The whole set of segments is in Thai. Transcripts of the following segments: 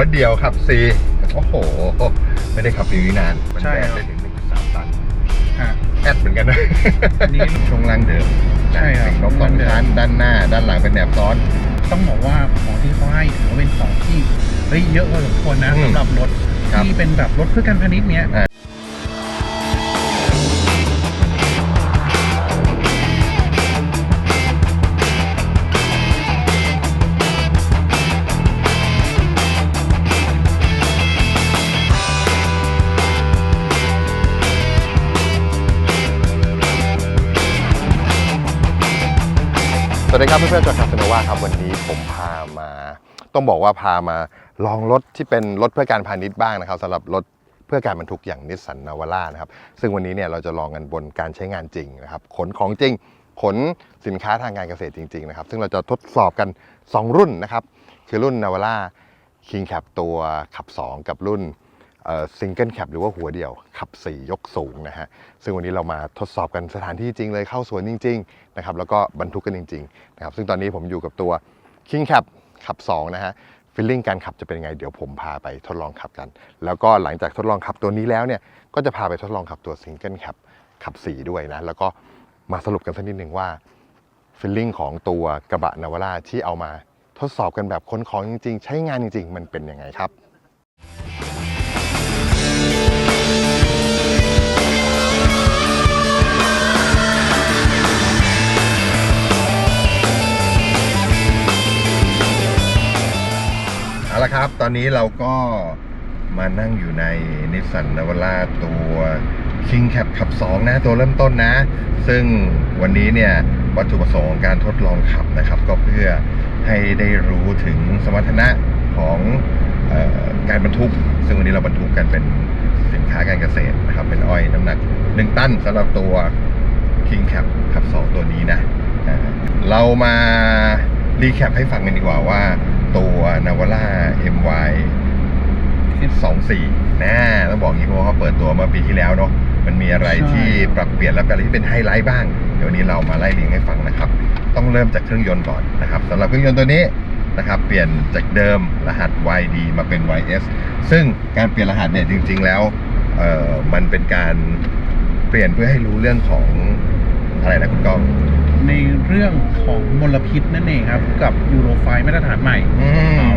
วเดียวขับซีโอ้โห ไม่ได้ขับซีนี้นานมันใช่แบกครับได้ถึง1.3ตันอะ แอดเหมือนกันนะอันนี้ช่วงล่างเดิมใช่ครับปีกนกสองชั้นด้านหน้า ด้านหลังเป็นแหนบซ้อน ต้องบอกว่าของที่เขาให้ถือว่าเป็นของที่เฮ้ยเยอะพอสมควรนะอืมสำหรับรถครับที่เป็นแบบรถเพื่อการพาณิชย์เนี้ย อ่า วัสดีครับเพื่อนๆจากคาสโนวาครับวันนี้ผมพามา ต้องบอกว่าพามาลองรถที่เป็นรถเพื่อการพาณิชย์บ้างนะครับสำหรับรถเพื่อการบรรทุกอย่างนิสสันนาวาร่านะครับ ซึ่งวันนี้เนี่ยเราจะลองกันบนการใช้งานจริงนะครับขนของจริง ขนสินค้าทางการเกษตรจริงๆนะครับซึ่งเราจะทดสอบกัน 2 รุ่นนะครับ คือรุ่นนาวาร่าคิงแคปตัวขับ 2 กับรุ่น ซิงเกิลแคปหรือว่าหัวเดี่ยวขับ 4 ยกสูงนะฮะ ซึ่งวันนี้เรามาทดสอบกันสถานที่จริงเลยเข้าสวนจริงๆนะครับแล้วก็บรรทุกกันจริงๆนะครับซึ่งตอนนี้ผมอยู่กับตัว King Cap ขับ 2 นะฮะฟีลลิ่งการขับจะเป็นยังไง เดี๋ยวผมพาไปทดลองขับกัน แล้วก็หลังจากทดลองขับตัวนี้แล้วเนี่ยก็จะพาไปทดลองขับตัว Single Cap ขับ 4 ด้วยนะแล้วก็มาสรุปกันสักนิดหนึ่งว่าฟีลลิ่งของตัวกระบะนาวาร่าที่เอามาทดสอบกันแบบค้นของจริง ๆ ใช้งานจริง ๆ มันเป็นยังไงครับ อนนี้เราก็มานั่งอยู่ในนิสสันนาวาร่าตัว King Cap ขับ 2 นะ ตัวเริ่มต้นนะ ซึ่งวันนี้เนี่ย วัตถุประสงค์ของการทดลองขับนะครับ ก็เพื่อให้ได้รู้ถึงสมรรถนะของออการบรรทุก ซึ่งวันนี้เราบรรทุกกันเป็นสินค้าการเกษตรนะครับ เป็นอ้อยน้ำหนัก 1 ตันสำหรับตัว King Cap ขับ 2 ตัวนี้นะ เรามารีแคปให้ฟังกันดีกว่าว่า ตัว Navara MY 24นะต้องบอกงี้เพราะว่าเขาเปิดตัวเมื่อปีที่แล้วเนาะมันมีอะไรที่ปรับเปลี่ยนและเป็นอะไรที่เป็นไฮไลท์บ้าง เดี๋ยวนี้เรามาไล่เรียงให้ฟังนะครับ ต้องเริ่มจากเครื่องยนต์ก่อนนะครับสำหรับเครื่องยนต์ตัวนี้นะครับเปลี่ยนจากเดิมรหัส YD มาเป็น YS ซึ่งการเปลี่ยนรหัสเนี่ยจริง ๆ แล้วเอ่อมันเป็นการเปลี่ยนเพื่อให้รู้เรื่องของอะไรนะคุณก้อง ใน เรื่องของมลพิษนั่นเองครับ กับยูโรไฟมาตรฐานใหม่อืม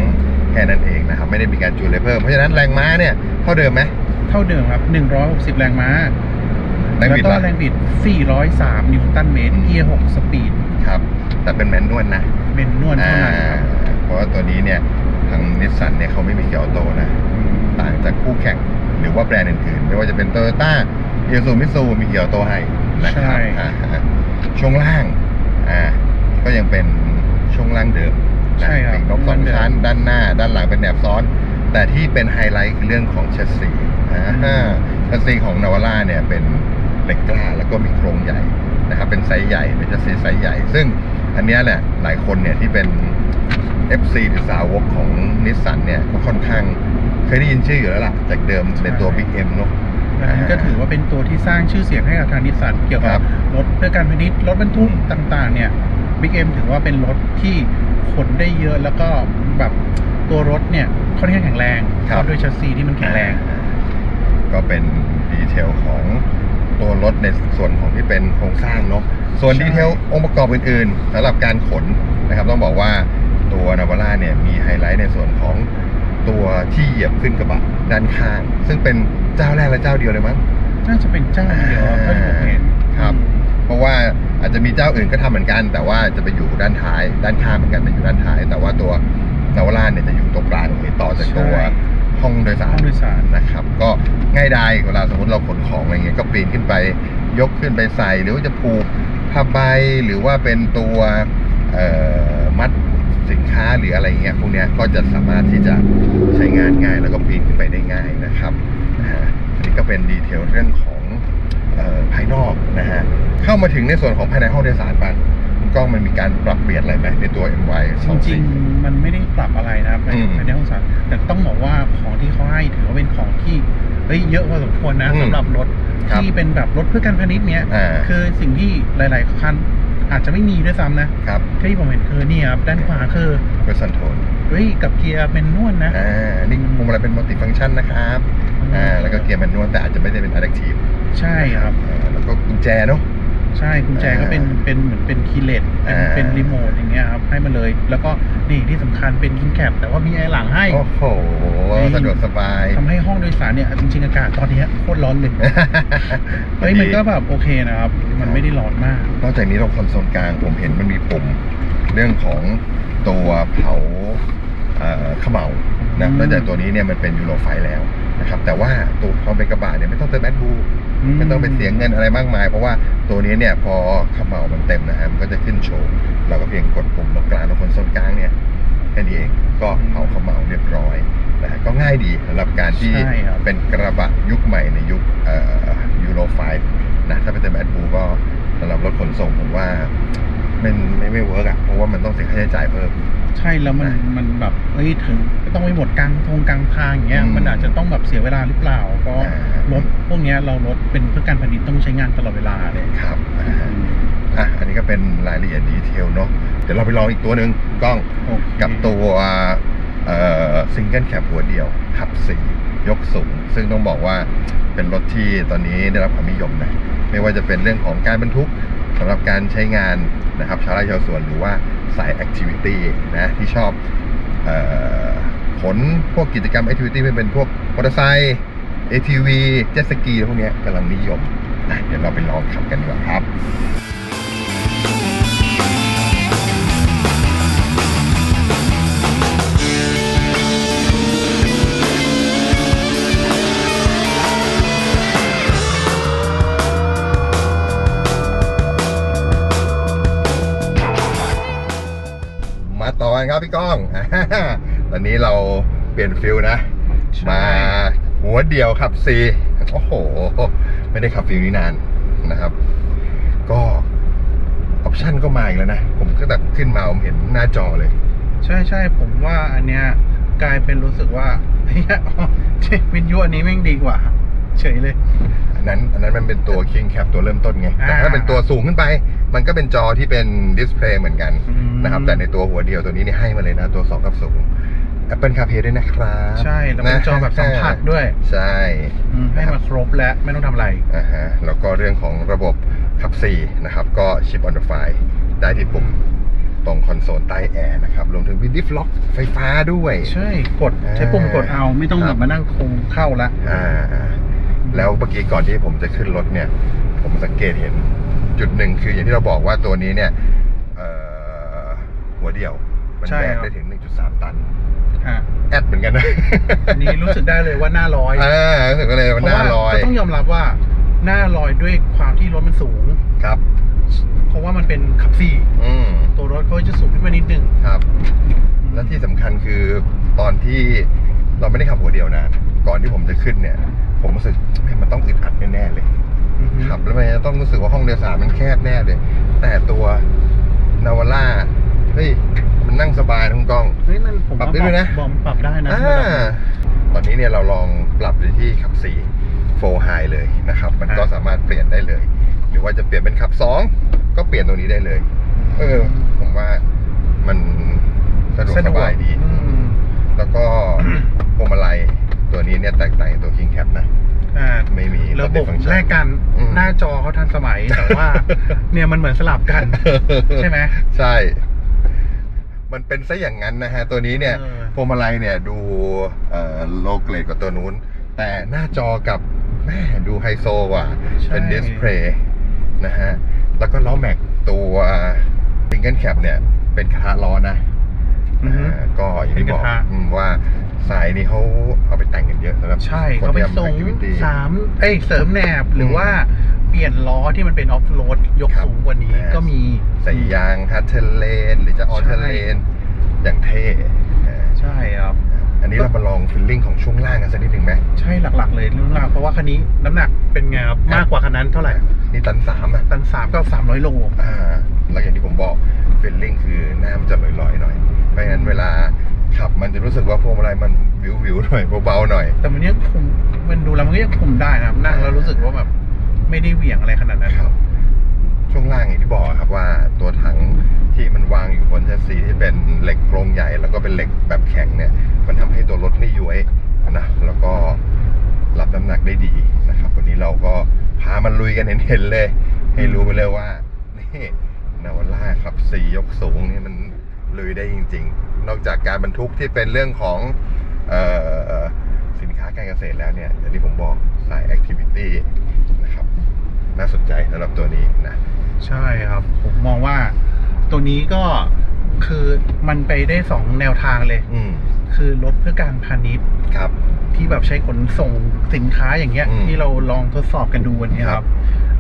แค่นั้นเองนะครับ ไม่ได้มีการจูนอะไรเพิ่ม เพราะฉะนั้นแรงม้าเนี่ยเท่าเดิมไหมเท่าเดิมครับ 160 แรงม้า แรงบิดแล้วก็ล่ะแรงบิด 403 นิวตันเมตร เกียร์ 6 สปีด ครับ แต่เป็นแมนนวลนะเมนนวลเท่านั้นครับ อ่าเพราะว่าตัวนี้เนี่ยทางนิสสันเนี่ยเขาไม่มีเกียร์ออโต้นะ ต่างจากคู่แข่งหรือว่าแบรนด์อื่นๆ ไม่ว่าจะเป็นโตโยต้าเอีซูมิซูมีเกียร์ออโต้ให้นะครับใช่ อ่าฮะช่วงล่าง อ่าก็ยังเป็นช่วงล่างเดิมนะใช่ครับปีกนกสองชั้น ด้านหน้า ด้านหลังเป็นแหนบซ้อน แต่ที่เป็นไฮไลท์คือเรื่องของแชสซีอ่าแชสซีของนาวาร่าเนี่ยเป็นเหล็กกล้าแล้วก็มีโครงใหญ่นะครับเป็นไซส์ใหญ่เป็นแชสซีไซส์ใหญ่ ซึ่งอันเนี้ยแหละหลายคนเนี่ยที่เป็น FC หรือสาวกของนิสสันเนี่ยก็ค่อนข้างเคยได้ยินชื่ออยู่แล้วล่ะ จากเดิมในตัว Big M เนอะอั นั้นก็ถือว่าเป็นตัวที่สร้างชื่อเสียงให้กับทางนิสสันเกี่ยวครักับบ รถเพื่อการพาณิชย์รถบรรทุกต่างๆ เนี่ยบิ๊กเอ็มถือว่าเป็นรถที่ขนได้เยอะแล้วก็แบบตัวรถเนี่ยค่อนข้างแข็งแรงครับเพาะด้วยชัสซีที่มันแข็งแรง ก็เป็นดีเทลของตัวรถในส่วนของที่เป็นโครงสร้างเนาะส่วนใช่ ดีเทลองค์ประกอบอื่นๆสำหรับการขนนะครับ ต้องบอกว่าตัวนาวาร่าเนี่ยมีไฮไลท์ในส่วนของ ตัวที่เหยียบขึ้นกระบะด้านข้าง ซึ่งเป็นเจ้าแรกและเจ้าเดียวเลยมั้งน่าจะเป็นเจ้าเดียวเท่าที่ผมเห็นครับ เพราะว่าอาจจะมีเจ้าอื่นก็ทำเหมือนกัน แต่ว่าจะไปอยู่ด้านท้าย ด้านข้างเหมือนกันแต่อยู่ด้านท้าย แต่ว่าตัวนาวาร่าเนี่ยจะอยู่ตรงกลางเลยต่อจากตัวใช่ห้องโดยสารห้องโดยสารนะครับ ก็ง่ายดายเวลาสมมติเราขนของอะไรเงี้ยก็ปีนขึ้นไปยกขึ้นไปใส่ หรือว่าจะผูกผ้าใบหรือว่าเป็นตัวเอ่อมัด สินค้าหรืออะไรเงี้ยพวกเนี้ยก็จะสามารถที่จะใช้งานง่ายแล้วก็ปีนขึ้นไปได้ง่ายนะครับนะฮะอันนี้ก็เป็นดีเทลเรื่องของเอ่อภายนอกนะฮะเข้ามาถึงในส่วนของภายในห้องโดยสารปันคุณกล้องมันมีการปรับเปลี่ยนอะไรไหมในตัว MY จริงๆมันไม่ได้ปรับอะไรนะครับในอืมในห้องสารแต่ต้องบอกว่าของที่เขาให้ถือว่าเป็นของที่เฮ้ยเยอะพอสมควรนะอืมสำหรับรถครับที่เป็นแบบรถเพื่อการพาณิชย์เนี้ยอ่าคือสิ่งที่หลาย ๆคัน อาจจะไม่มีด้วยซ้ำนะครับที่ผมเห็นคือนี่ครับด้านขวาคือเวอร์ซันโทนเฮ้ยกับเกียร์เป็นนวลนะอ่านี่พวงมาลัยเป็นมัลติฟัง c t ชันนะครับอ่าแล้วก็เกียร์แมนนวลแต่อาจจะไม่ได้เป็นอะแดกทีฟใช่ครับแล้วก็กุญแจเนาะ ใช่กุญแจก็เป็นอ่าเป็นเหมือนเป็นคีย์เลสเป็นอ่าเป็นรีโมทอย่างเงี้ยครับให้มาเลย แล้วก็นี่ที่สำคัญเป็นคิงแคปแต่ว่ามีแอร์หลังให้ โอ้โหนี่สะดวกสบายทำให้ห้องโดยสารเนี่ยจริงๆอากาศตอนนี้โคตรร้อนเลยเฮ้ยมันก็แบบโอเคนะครับ มันไม่ได้ร้อนมากนอกจากนี้ตรงคอนโซลกลางผมเห็นมันมีปุ่มเรื่องของตัวเผาเอ่อเขมเหลานะอืมเนื่องจากตัวนี้เนี่ยมันเป็นยูโรไฟแล้วนะครับแต่ว่าตัวความเป็นกระบะเนี่ยไม่ต้องเติมแบตบู ไม่ต้องไปเสียเงินอะไรมากมาย เพราะว่าตัวนี้เนี่ยพอเขมเหลามันเต็มนะฮะมันก็จะขึ้นโชว์เราก็เพียงกดปุ่มตรงกลางตรงคอนโซลกลางเนี่ยแค่นี้เองก็เผาเขมเหลาเรียบร้อยนะฮะก็ง่ายดีสำหรับการที่ใช่ครับ เป็นกระบะยุคใหม่ในยุคยูโรไฟนะถ้าไปเติมแบตบูก็สำหรับรถขนส่งผมว่ามันไม่ไม่เวิร์กอะเพราะว่ามันต้องเสียค่าใช้จ่ายเพิ่ม ใช่แล้วมันนะมันแบบเอ้ยถึงก็ ต้องไปหมดกลางทงกลางทางอย่างเงี้ยอืมมันอาจจะต้องแบบเสียเวลาหรือเปล่าเพราะอ่า รถพวกเนี้ยเรารถเป็นเพื่อการผลิตต้องใช้งานตลอดเวลาเลย ครับอ่าอะอันนี้ก็เป็นรายละเอียดดีเทลเนาะเดี๋ยวเราไปลองอีกตัวหนึ่งกล้องโอเคกับตัวซิงเกิลแคปหัวเดียวขับสี่ยกสูง ซึ่งต้องบอกว่าเป็นรถที่ตอนนี้ได้รับความนิยมนะ ไม่ว่าจะเป็นเรื่องของการบรรทุกสำหรับการใช้งานนะครับชาวไร่ชาวสวนหรือว่าสายแอคทิวิตี้นะที่ชอบเออ ขนพวกกิจกรรมแอคทิวิตี้ไม่เป็นพวกมอเตอร์ไซค์ ATV เจ็ตสกีพวกนี้กำลังนิยมอะเดี๋ยวเราไปลองขับกันดีกว่าครับมาต่อกันครับพี่ก้อง ตอนนี้เราเปลี่ยนฟิลนะใช่มาหัวเดียวขับซีโอ้โห ไม่ได้ขับฟิลนี้นานนะครับ ก็ออปชั่นก็มาอีกแล้วนะ ผมก็แบบขึ้นมาผมเห็นหน้าจอเลย ใช่ใช่ผมว่าอันเนี้ยกลายเป็นรู้สึกว่าเฮ้ยอ๋อเช็ควินยูอันนี้แม่งดีกว่า เฉยเลย อันนั้นอันนั้นมันเป็นตัว King Cap ตัวเริ่มต้นไง แต่อ่าถ้าเป็นตัวสูงขึ้นไป มันก็เป็นจอที่เป็นดิสเพลย์เหมือนกันอืมนะครับ แต่ในตัวหัวเดียวตัวนี้เนี่ยให้มาเลยนะ ตัว2กับสูง Apple CarPlay ด้วยนะครับใช่แล้วเป็นจอแบบสัมผัสด้วย ใช่อืมให้มาครบแล้วไม่ต้องทำอะไร อ่าฮะแล้วก็เรื่องของระบบขับ4นะครับ ก็ชิปออนเดอะไฟได้ที่ปุ่มตรงคอนโซลใต้แอร์นะครับ รวมถึงมีดิฟล็อกไฟฟ้าด้วย ใช่กดใช้ปุ่มกดเอาไม่ต้องคแบรับบมานั่งคงเข้าละอ่าแล้วเมื่อกี้ก่อนที่ผมจะขึ้นรถเนี่ย ผมสังเกตเห็นจุดหนึ่งคืออย่างที่เราบอกว่าตัวนี้เนี่ยเอ่อหัวเดียว มันใช่แบกครับได้ถึง 1.3 ตันอะ แอดเหมือนกันนะอันนี้รู้สึกได้เลยว่าหน้าร้อยอ่ารู้สึกเลยมันหน้าลอยก็ต้องยอมรับว่าหน้าลอยด้วยความที่รถมันสูงครับ เพราะว่ามันเป็นขับสี่อืมตัวรถเขาจะสูงขึ้นมานิดนึงครับ และที่สำคัญคือตอนที่เราไม่ได้ขับหัวเดียวนะ ก่อนที่ผมจะขึ้นเนี่ย ผมรู้สึกเฮ้ยมันต้องอึดอัดแน่ๆเลยอือฮึขับแล้วมันจะต้องรู้สึกว่าห้องโดยสารมันแคบแน่เลย แต่ตัวนาวาร่าเฮ้ย มันนั่งสบายนะคุณกล้อง เฮ้ยนั่นผมปรับได้ด้วยนะ บอมปรับได้นะอ่าตอนนี้เนี่ยเราลองปรับไปที่ขับ4 4 high เลยนะครับ มันก็สามารถเปลี่ยนได้เลย หรือว่าจะเปลี่ยนเป็นขับ2ก็เปลี่ยนตรงนี้ได้เลย เออ ผมว่ามันสะดวกสบายดี อืมแล้วก็พวงมาลัยตัวนี้เนี่ยแตกต่างจากตัว King Cap นะ อ่าไม่มี ระบบ multifunction แลกกันอืม หน้าจอเขาทันสมัยแต่ว่า เนี่ยมันเหมือนสลับกัน ใช่ไหม ใช่ มันเป็นซะอย่างนั้นนะฮะ ตัวนี้เนี่ยเออ พวงมาลัยเนี่ยดูโลเกรดกว่าตัวนู้น แต่หน้าจอกับแม่ดูไฮโซกว่า ใช่ เป็นดิสเพลย์นะฮะ แล้วก็ล้อแม็กตัวซิงเกิลแคปเนี่ย เป็นกระทะล้อนะอือฮึ อ่าก็อย่างที่บอกเป็นกระทะ อืมว่าสายนี้เขาเอาไปแต่งกันเยอะสำหรับใช่คนเขาไปที่ทำส่ง activity สามเอ้ยเสริมแหนบหรือว่า เปลี่ยนล้อที่มันเป็นออฟโรดยกครับสูงกว่านี้อ่าก็มีใส่ยางฮัตเทเลนหรือจะออเทเลนอย่างเท่อ่าใช่ครับอันนี้เรามาลองฟิลลิ่งของช่วงล่างกันสักนิดหนึ่งไหมใช่หลักๆเลยเรื่องราวเพราะว่าคันนี้น้ำหนักเป็นไงครับมากกว่าคันนั้นเท่าไหร่นี่ตันสามอะตันสามก็สามร้อยโลอ่าแล้วอย่างที่ผมบอกฟิลลิ่งคือหน้ามันจะลอยๆหน่อยไม่งั้นเวลาขับมันจะรู้สึกว่าพวงมาลัยมันวิวๆหน่อยเบาๆหน่อย แต่มันยังคุมมันดูแล้วมันก็ยังคุมได้นะครับนั่งแล้วรู้สึกว่าแบบ ไม่ได้เหวี่ยงอะไรขนาดนั้น ครับ ช่วงล่างอย่างที่บอกครับว่าตัวถังที่มันวางอยู่บนแชสซีที่เป็นเหล็กโครงใหญ่ แล้วก็เป็นเหล็กแบบแข็งเนี่ย มันทำให้ตัวรถไม่ย้วยนะแล้วก็รับน้ำหนักได้ดีนะครับ วันนี้เราก็พามันลุยกันเห็นๆเลย ให้รู้ไปเลยว่านี่นาวาร่าครับสี่ยกสูงนี่มันลุยได้จริง ๆ นอกจากการบรรทุกที่เป็นเรื่องของออสินค้าการเกษตรแล้วเนี่ยอย่างที่ผมบอกสายแอคทิวิตี้นะครับ น่าสนใจสำหรับตัวนี้นะใช่ครับ ผมมองว่าตัวนี้ก็คือมันไปได้สองแนวทางเลย อืมคือรถเพื่อการพาณิชย์ครับ ที่แบบใช้ขนส่งสินค้าอย่างเงี้ย อืมที่เราลองทดสอบกันดูวันนี้คครัรับ บ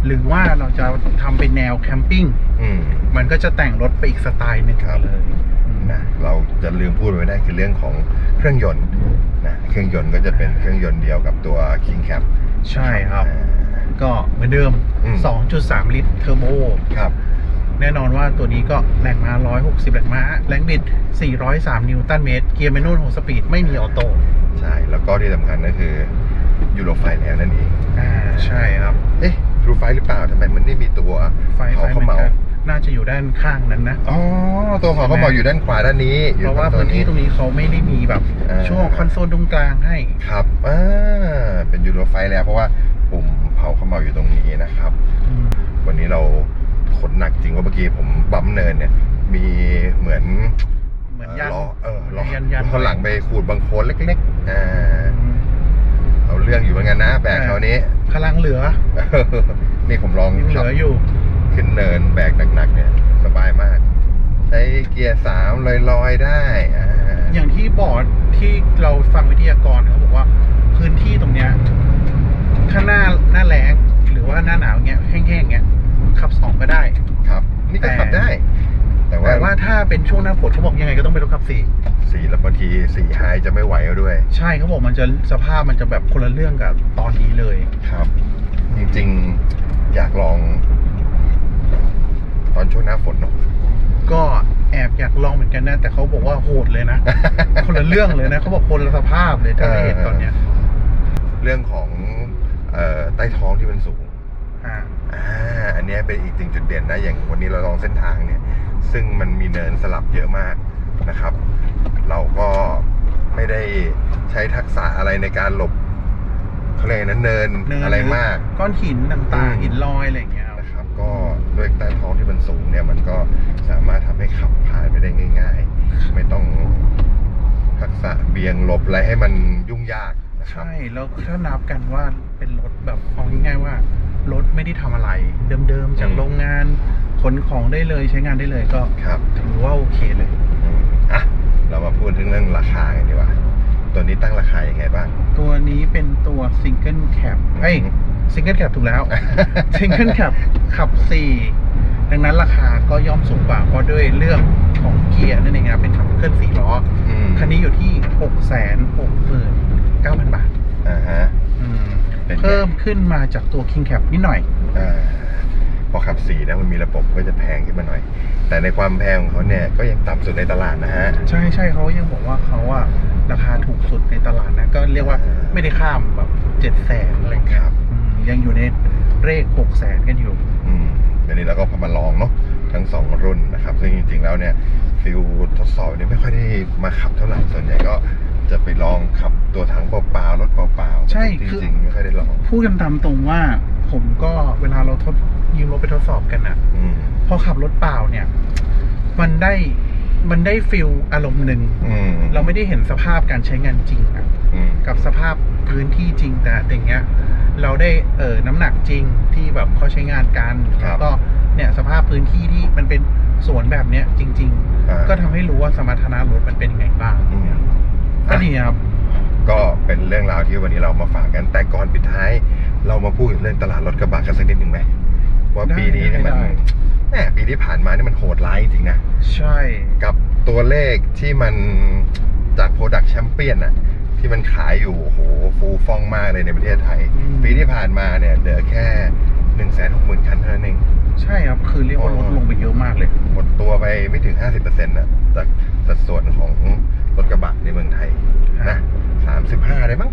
หรือว่าเราจะทำเป็นแนวแคมปิ้งอืม มันก็จะแต่งรถไปอีกสไตล์หนึ่งครับ เลยอืมนะเราจะลืมพูดไปไม่ได้คือเรื่องของเครื่องยนต์นะเครื่องยนต์ก็จะเป็นเครื่องยนต์เดียวกับตัว King Cap ใช่ครับ อ่า ก็เหมือนเดิม อืม 2.3 ลิตรเทอร์โบ ครับ แน่นอนว่าตัวนี้ก็แรงม้า 160 แรงม้า แรงบิด 403 นิวตันเมตร เกียร์แมนนวล6สปีด ไม่มีออโต้ ใช่ แล้วก็ที่สำคัญก็คือยูโรไฟแล้วนั่นเอง อ่า ใช่ครับ เอ๊ะยูโรไฟหรือเปล่าทำไมมันไม่มีตัวไฟเขาไฟเขามันเมาก็น่าจะอยู่ด้านข้างนั้นนะ อ๋อ ตัวเขาเขาเมาอยู่ด้านขวาด้านนี้อยู่เพราะว่าตพื้นที่ตรงนี้เขาไม่ได้มีแบบอ่าช่วงคอนโซลตรงกลางให้ ครับอ่าเป็นยูโรไฟแล้วเพราะว่าปุ่ม เผาเขาเมาอยู่ตรงนี้นะครับอืมวันนี้เราขนหนักจริงว่าเมื่อกี้ผมบัมเนินเนี่ย มีเหมือนเหมือนยันล้อเออล้อยันยันล้อหลังไปขูดบางโคลนเล็กๆอ่าอืมเอาเรื่องอยู่เหมือนกันนะแบกเขาวนี้พลังเหลือ นี่ผมลองยังเหขับลืออยู่ ขึ้นเนินแบกหนักๆเนี่ยสบายมากใช้เกียร์สามลอยๆได้อ่าอย่างที่บอกที่เราฟังวิทยากรเขาบอกว่า พื้นที่ตรงเนี้ย ถ้าหน้าหน้าแล้งหรือว่าหน้าหนาวเงี้ยแห้งๆเงี้ยขับสองก็ได้ ครับ นี่ก็แต่ขับได้ แต่ว่าแต่ว่าถ้าเป็นช่วงหน้าฝนเขาบอกยังไงก็ต้องเป็นรถขับสี่สีแล้วบางทีสีไฮจะไม่ไหวแล้วด้วย ใช่เขาบอกมันจะสภาพมันจะแบบคนละเรื่องกับตอนนี้เลยครับ จริงๆอยากลอง ตอนช่วงหน้าฝนเนาะก็แอบอยากลองเหมือนกันนะ แต่เขาบอกว่าโหดเลยนะ คนละเรื่องเลยนะเขาบอกคนละสภาพเลยถ้าได้เห็นตอนเนี้ย เรื่องของ เอ่อใต้ท้องที่มันสูงอ่าอ่าอันเนี้ยเป็นอีกสิ่งจุดเด่นนะ อย่างวันนี้เราลองเส้นทางเนี่ย ซึ่งมันมีเนินสลับเยอะมากนะครับ เราก็ไม่ได้ใช้ทักษะอะไรในการหลบเขาเรียกไงนั้นเนินเนินอะไรมาก ก้อนหินต่างอืมๆหินลอยอะไรอย่างเงี้ยครับนะครับ ก็ด้วยใต้ท้องที่มันสูงเนี่ย มันก็สามารถทำให้ขับผ่านไปได้ง่าย ๆ ไม่ต้องทักษะเบี่ยงหลบอะไรให้มันยุ่งยาก นะครับ ใช่ แล้วถ้านับกันว่าเป็นรถแบบเอาง่ายๆว่า รถไม่ได้ทำอะไร เดิมๆ จากอืม โรงงานขนของได้เลยใช้งานได้เลยก็ครับถือว่าโอเคเลย อืมอะเรามาพูดถึงเรื่องราคากันดีกว่า ตัวนี้ตั้งราคายังไงบ้าง ตัวนี้เป็นตัวซิงเกิลแคปเอ้ยอืมซิงเกิลแคปถูกแล้ว ซิงเกิลแคปขับ 4 ดังนั้นราคาก็ย่อมสูงกว่าเพราะด้วยเรื่องของเกียร์นั่นเองครับเป็นขับเคลื่อน4ล้อ อืมคันนี้อยู่ที่ 6 6 9 0 0 0 บาทอ่าฮะอืมเป็นไงเพิ่มขึ้นมาจากตัว King Cap นิดหน่อย อ่าพอขับสีนะมันมีระบบก็จะแพงขึ้นมาหน่อย แต่ในความแพงของเขาเนี่ยก็ยังต่ำสุดในตลาดนะฮะ ใช่ใช่เขายังบอกว่าเขาอะราคาถูกสุดในตลาดนะก็เรียกว่าไม่ได้ข้ามแบบเจ็ดแสนอะไรเงี้ยครับ อืมยังอยู่ในเลขหกแสนกันอยู่ อืมเดี๋ยวนี้เราก็พามาลองเนาะทั้งสองรุ่นนะครับ ซึ่งจริงๆแล้วเนี่ยฟิลทดสอบเนี่ยไม่ค่อยได้มาขับเท่าไหร่ส่วนใหญ่ก็ จะไปลองขับตัวถังเปล่าๆรถเปล่าๆใช่จคือริงๆไม่ค่อยได้ลองพูดกันตามตรงว่า ผมก็เวลาเราทดยืมรถไปทดสอบกันอะอืมพอขับรถเปล่าเนี่ย มันได้มันได้ฟิลอารมณ์หนึ่ง อืมเราไม่ได้เห็นสภาพการใช้งานจริงอะอืมกับสภาพพื้นที่จริงแต่อย่างเงี้ย เราได้เออน้ำหนักจริงที่แบบเขาใช้งานกันแล้วก็เนี่ยสภาพพื้นที่ที่มันเป็นสวนแบบเนี้ยจริง อ่าๆ ก็ทำให้รู้ว่าสมรรถนะรถมันเป็นยังไงบ้าง อืม ก็ดีครับ ก็เป็นเรื่องราวที่วันนี้เรามาฝากกัน แต่ก่อนปิดท้าย เรามาพูดเรื่องตลาดรถกระบะกันสักนิดหนึ่งไหมว่าได้ปีนี้เนี่ยมันได้แหมปีที่ผ่านมานี่มันโหดร้ายจริงๆนะ ใช่ กับตัวเลขที่มันจาก Product Champion อะที่มันขายอยู่โอ้โหฟูฟ่องมากเลยในประเทศไทย ปีที่ผ่านมาเนี่ยเหลือแค่1นึ่งแสนหกหมื่นคันเท่านั้นเองใช่ครับ คือเรียกว่าลดลงไปเยอะมากเลย หมดตัวไปไม่ถึง50%นะจากสัดส่วนของ รถกระบะในเมืองไทยนะ35ได้มั้ง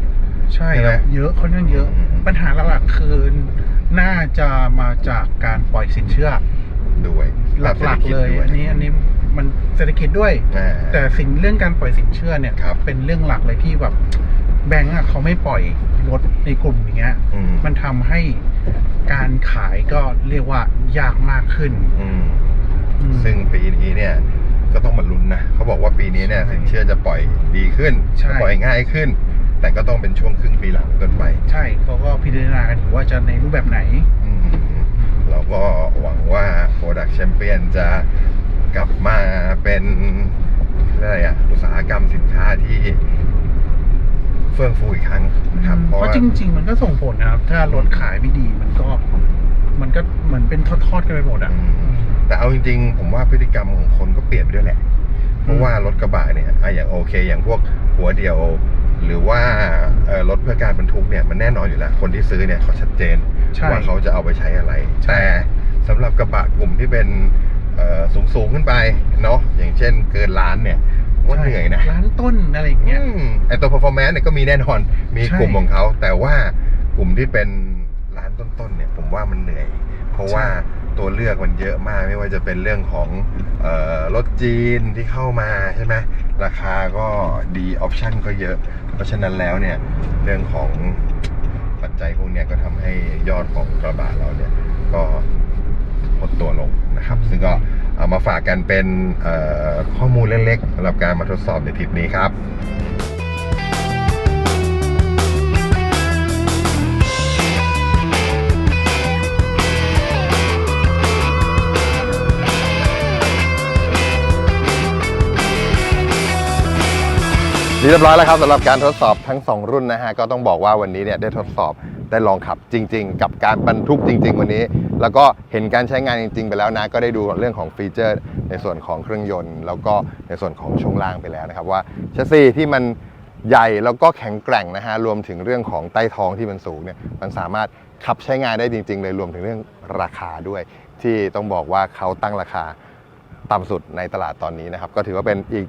ใช่ใช่ไหคมรับเยอะค่อนข้างเยอะอืมปัญหาหลักๆคือน่าจะมาจากการปล่อยสินเชื่อ ด้วย หลักๆเลยด้วยอันนี้อันนี้มันเศรษฐกิจด้วยอ่าแต่สิ่งเรื่องการปล่อยสินเชื่อเนี่ยครับเป็นเรื่องหลักเลยที่แบบแบงก์อะเขาไม่ปล่อยรถในกลุ่มอย่างเงี้ยอืมมันทำให้การขายก็เรียกว่ายากมากขึ้นอืมอืมซึ่งปีนี้เนี่ย ก็ต้องมาลุ้นนะเขาบอกว่าปีนี้เนี่ยใช่สินเชื่อจะปล่อยดีขึ้นใช่จะปล่อยง่ายขึ้น แต่ก็ต้องเป็นช่วงครึ่งปีหลังต้นไปใช่เขาก็พิจารณากันอยู่ว่าจะในรูปแบบไหน อืมเราก็หวังว่า Product Champion จะกลับมาเป็นอะไรอะอุตสาหกรรมสินค้าที่เฟื่องฟูอีกครั้งนะครับเพราะว่า จริง ๆ มันก็ส่งผลนะครับ ถ้ารถขายไม่ดีมันก็ มันก็เหมือนเป็นทอดๆกันไปหมดอะอืม แต่เอาจริงๆ ผมว่าพฤติกรรมของคนก็เปลี่ยนไปด้วยแหละ เพราะว่ารถกระบะเนี่ยอะอย่างโอเค อย่างพวกหัวเดียว หรือว่าเอ่อรถเพื่อการบรรทุกเนี่ยมันแน่นอนอยู่แล้ว คนที่ซื้อเนี่ยเขาชัดเจนใช่ว่าเขาจะเอาไปใช้อะไร ใช่ แต่สำหรับกระบะกลุ่มที่เป็นสูงสูงๆขึ้นไปเนาะอย่างเช่นเกินล้านเนี่ยว่าเหนื่อยนะร้านต้นอะไรอย่างเงี้ย อืมไอตัว performance เนี่ยก็มีแน่นอนมีใช่กลุ่มของเขา แต่ว่ากลุ่มที่เป็นร้านต้นๆเนี่ย ผมว่ามันเหนื่อย เพราะว่า ตัวเลือกมันเยอะมาก ไม่ว่าจะเป็นเรื่องของออรถจีนที่เข้ามาใช่ไหมราคาก็ดีออปชันก็เยอะ เพราะฉะนั้นแล้วเนี่ยเรื่องของปัจจัยพวกนี้ก็ทำให้ยอดของกระบะเราเนี่ยก็หดตัวลงนะครับ ซึ่งก็เอามาฝากกันเป็นข้อมูลเล็กๆสำหรับการมาทดสอบในทริปนี้ครับ เรียบร้อยแล้วครับสำหรับการทดสอบทั้ง 2 รุ่นนะฮะก็ต้องบอกว่าวันนี้เนี่ยได้ทดสอบได้ลองขับจริง ๆ กับการบรรทุกจริง ๆ วันนี้ แล้วก็เห็นการใช้งานจริง ๆ ไปแล้วนะ ก็ได้ดูเรื่องของฟีเจอร์ ในส่วนของเครื่องยนต์ แล้วก็ในส่วนของช่วงล่างไปแล้วนะครับว่าชสซีที่มันใหญ่แล้วก็แข็งแกร่งนะฮะรวมถึงเรื่องของใต้ท้องที่มันสูงเนี่ยมันสามารถขับใช้งานได้จริง ๆ เลยรวมถึงเรื่องราคาด้วย ที่ต้องบอกว่าเขาตั้งราคาต่ำสุดในตลาดตอนนี้นะครับก็ถือว่าเป็นอีก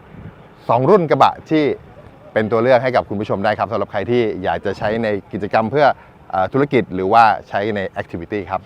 2 รุ่นกระบะที่ เป็นตัวเลือกให้กับคุณผู้ชมได้ครับสำหรับใครที่อยากจะใช้ในกิจกรรมเพื่อเออธุรกิจหรือว่าใช้ในแอคทิวิตี้ครับ